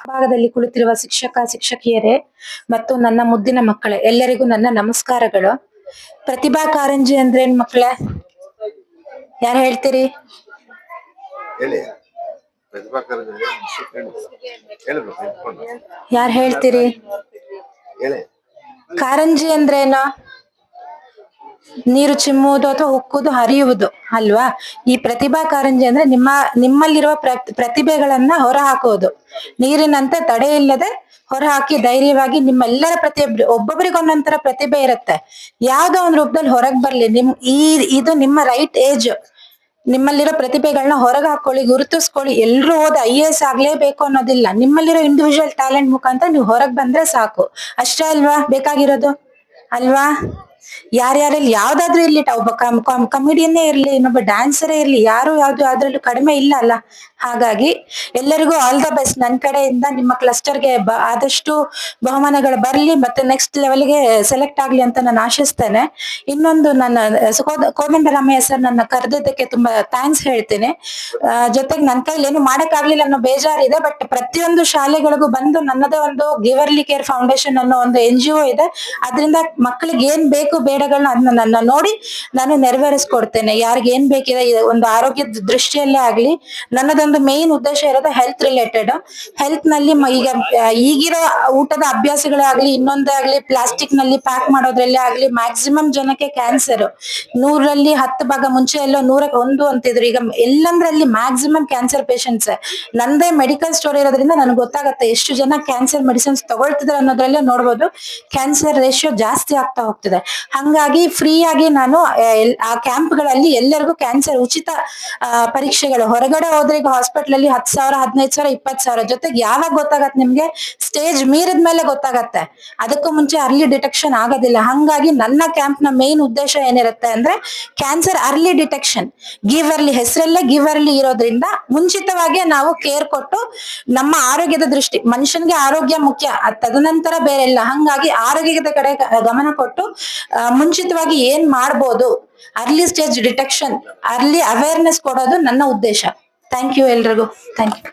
ಭಾಗದಲ್ಲಿ ಕುಳಿತಿರುವ ಶಿಕ್ಷಕ ಶಿಕ್ಷಕಿಯರೇ ಮತ್ತು ನನ್ನ ಮುದ್ದಿನ ಮಕ್ಕಳೇ ಎಲ್ಲರಿಗೂ ನನ್ನ ನಮಸ್ಕಾರಗಳು. ಪ್ರತಿಭಾ ಕಾರಂಜಿ ಅಂದ್ರೆ ಏನ್ ಮಕ್ಕಳೇ? ಯಾರು ಹೇಳ್ತೀರಿ? ಯಾರು ಹೇಳ್ತೀರಿ? ಹೇಳಿ. ಕಾರಂಜಿ ಅಂದ್ರೇನು ನೀರು ಚಿಮ್ಮುವುದು ಅಥವಾ ಉಕ್ಕುವುದು ಹರಿಯುವುದು ಅಲ್ವಾ? ಈ ಪ್ರತಿಭಾ ಕಾರಂಜಿ ಅಂದ್ರೆ ನಿಮ್ಮ, ನಿಮ್ಮಲ್ಲಿರುವ ಪ್ರ- ಪ್ರತಿಭೆಗಳನ್ನ ಹೊರ ಹಾಕುವುದು ನೀರಿನಂತೆ ತಡೆ ಇಲ್ಲದೆ ಹೊರ ಹಾಕಿ ಧೈರ್ಯವಾಗಿ ನಿಮ್ಮೆಲ್ಲರ ಪ್ರತಿ ಒಬ್ಬೊಬ್ಬರಿಗೊಂದೊಂಥರ ಪ್ರತಿಭೆ ಇರುತ್ತೆ. ಯಾವ್ದೋ ಒಂದ್ ರೂಪದಲ್ಲಿ ಹೊರಗ್ ಬರ್ಲಿ. ನಿಮ್, ಈ, ಇದು ನಿಮ್ಮ ರೈಟ್ ಏಜ್ ನಿಮ್ಮಲ್ಲಿರೋ ಪ್ರತಿಭೆಗಳನ್ನ ಹೊರಗೆ ಹಾಕೊಳ್ಳಿ, ಗುರುತಿಸ್ಕೊಳ್ಳಿ. ಎಲ್ಲರೂ ಓದಿ ಐ ಎಸ್ ಆಗ್ಲೇಬೇಕು ಅನ್ನೋದಿಲ್ಲ. ನಿಮ್ಮಲ್ಲಿರೋ ಇಂಡಿವಿಜುವಲ್ ಟ್ಯಾಲೆಂಟ್ ಮುಖಾಂತರ ನೀವು ಹೊರಗೆ ಬಂದ್ರೆ ಸಾಕು. ಅಷ್ಟೇ ಅಲ್ವಾ? ಬೇಕಾಗಿರೋದು? ಅಲ್ವಾ? ಯಾರ್ಯಾರಲ್ಲಿ ಯಾವ್ದಾದ್ರು ಇರ್ಲಿ ಒಬ್ಬ ಕಮ್ ಕಮಿಡಿಯನ್ನೇ ಇರ್ಲಿ, ಇನ್ನೊಬ್ಬ ಡ್ಯಾನ್ಸರೇ ಇರ್ಲಿ, ಯಾರು ಯಾವ್ದು ಯಾವ್ದ್ರಲ್ಲೂ ಕಡಿಮೆ ಇಲ್ಲ ಅಲ್ಲ. ಹಾಗಾಗಿ ಎಲ್ಲರಿಗೂ ಆಲ್ ದ ಬೆಸ್ಟ್ ನನ್ ಕಡೆಯಿಂದ ನಿಮ್ಮ ಕ್ಲಸ್ಟರ್ಗೆ ಆದಷ್ಟು ಬಹುಮಾನಗಳು ಬರ್ಲಿ ಮತ್ತೆ ನೆಕ್ಸ್ಟ್ ಲೆವೆಲ್ಗೆ ಸೆಲೆಕ್ಟ್ ಆಗ್ಲಿ ಅಂತ ನಾನು ಆಶಿಸ್ತೇನೆ. ಇನ್ನೊಂದು ನನ್ನ ಕೋದಂಡರಾಮಯ್ಯ ಸರ್ ನನ್ನ ಕರೆದಿದ್ದಕ್ಕೆ ತುಂಬಾ ಥ್ಯಾಂಕ್ಸ್ ಹೇಳ್ತೇನೆ. ಜೊತೆಗೆ ನನ್ನ ಕೈಲಿ ಏನು ಮಾಡಕ್ಕಾಗ್ಲಿಲ್ಲ ಅನ್ನೋ ಬೇಜಾರಿದೆ ಬಟ್ ಪ್ರತಿಯೊಂದು ಶಾಲೆಗಳಿಗೂ ಬಂದು ನನ್ನದೇ ಒಂದು ಗಿವರ್ಲಿ ಕೇರ್ ಫೌಂಡೇಶನ್ ಅನ್ನೋ ಒಂದು ಎನ್ ಇದೆ. ಅದರಿಂದ ಮಕ್ಕಳಿಗೆ ಏನ್ ಬೇಕು ಬೇಡಗಳನ್ನ ಅದನ್ನ ನನ್ನ ನೋಡಿ ನಾನು ನೆರವೇರಿಸ್ಕೊಡ್ತೇನೆ. ಯಾರಿಗೆ ಏನ್ ಬೇಕಿದೆ ಒಂದು ಆರೋಗ್ಯದ ದೃಷ್ಟಿಯಲ್ಲೇ ಆಗ್ಲಿ, ನನ್ನದೊಂದು ಮೇನ್ ಉದ್ದೇಶ ಇರೋದು ಹೆಲ್ತ್ ರಿಲೇಟೆಡ್ ಹೆಲ್ತ್ನಲ್ಲಿ ಈಗ ಈಗಿರೋ ಊಟದ ಅಭ್ಯಾಸಗಳೇ ಆಗ್ಲಿ, ಇನ್ನೊಂದೇ ಆಗ್ಲಿ ಪ್ಲಾಸ್ಟಿಕ್ನಲ್ಲಿ ಪ್ಯಾಕ್ ಮಾಡೋದ್ರಲ್ಲೇ ಆಗ್ಲಿ ಮ್ಯಾಕ್ಸಿಮಮ್ ಜನಕ್ಕೆ ಕ್ಯಾನ್ಸರ್ ನೂರಲ್ಲಿ ಹತ್ತು ಭಾಗ ಮುಂಚೆ ಎಲ್ಲೋ ನೂರಕ್ಕೆ ಒಂದು ಅಂತಿದ್ರು. ಈಗ ಎಲ್ಲಂದ್ರಲ್ಲಿ ಮ್ಯಾಕ್ಸಿಮಮ್ ಕ್ಯಾನ್ಸರ್ ಪೇಷಂಟ್ಸ್ ನಂದೇ ಮೆಡಿಕಲ್ ಸ್ಟೋರ್ ಇರೋದ್ರಿಂದ ನನಗೆ ಗೊತ್ತಾಗತ್ತೆ ಎಷ್ಟು ಜನ ಕ್ಯಾನ್ಸರ್ ಮೆಡಿಸಿನ್ಸ್ ತಗೊಳ್ತಿದ್ರೆ ಅನ್ನೋದ್ರಲ್ಲೇ ನೋಡ್ಬೋದು. ಕ್ಯಾನ್ಸರ್ ರೇಷಿಯೋ ಜಾಸ್ತಿ ಆಗ್ತಾ ಹೋಗ್ತಿದೆ. ಹಂಗಾಗಿ ಫ್ರೀಯಾಗಿ ನಾನು ಆ, ಕ್ಯಾಂಪ್ಗಳಲ್ಲಿ ಎಲ್ಲರಿಗೂ ಕ್ಯಾನ್ಸರ್ ಉಚಿತ ಪರೀಕ್ಷೆಗಳು. ಹೊರಗಡೆ ಹೋದ್ರೆ ಈಗ ಹಾಸ್ಪಿಟಲ್ ಅಲ್ಲಿ ಹತ್ತು ಸಾವಿರ ಹದಿನೈದು ಸಾವಿರ ಇಪ್ಪತ್ತು ಸಾವಿರ. ಜೊತೆಗೆ ಯಾವಾಗ ಗೊತ್ತಾಗತ್ತೆ ನಿಮ್ಗೆ? ಸ್ಟೇಜ್ ಮೀರಿದ ಮೇಲೆ ಗೊತ್ತಾಗತ್ತೆ. ಅದಕ್ಕೂ ಮುಂಚೆ ಅರ್ಲಿ ಡಿಟೆಕ್ಷನ್ ಆಗೋದಿಲ್ಲ. ಹಂಗಾಗಿ ನನ್ನ ಕ್ಯಾಂಪ್ನ ಮೇನ್ ಉದ್ದೇಶ ಏನಿರುತ್ತೆ ಅಂದ್ರೆ cancer early detection. Give early ಹೆಸರಲ್ಲೇ ಗಿವ್ ಅರ್ಲಿ ಇರೋದ್ರಿಂದ ಮುಂಚಿತವಾಗಿ ನಾವು ಕೇರ್ ಕೊಟ್ಟು ನಮ್ಮ ಆರೋಗ್ಯದ ದೃಷ್ಟಿ ಮನುಷ್ಯನ್ಗೆ ಆರೋಗ್ಯ ಮುಖ್ಯ ತದನಂತರ ಬೇರೆ ಇಲ್ಲ. ಹಂಗಾಗಿ ಆರೋಗ್ಯದ ಕಡೆ ಗಮನ ಕೊಟ್ಟು ಮುಂಚಿತವಾಗಿ ಏನ್ ಮಾಡ್ಬೋದು? Early stage detection early awareness ಕೊಡೋದು ನನ್ನ ಉದ್ದೇಶ. ಥ್ಯಾಂಕ್ ಯು ಎಲ್ರಿಗೂ. Thank you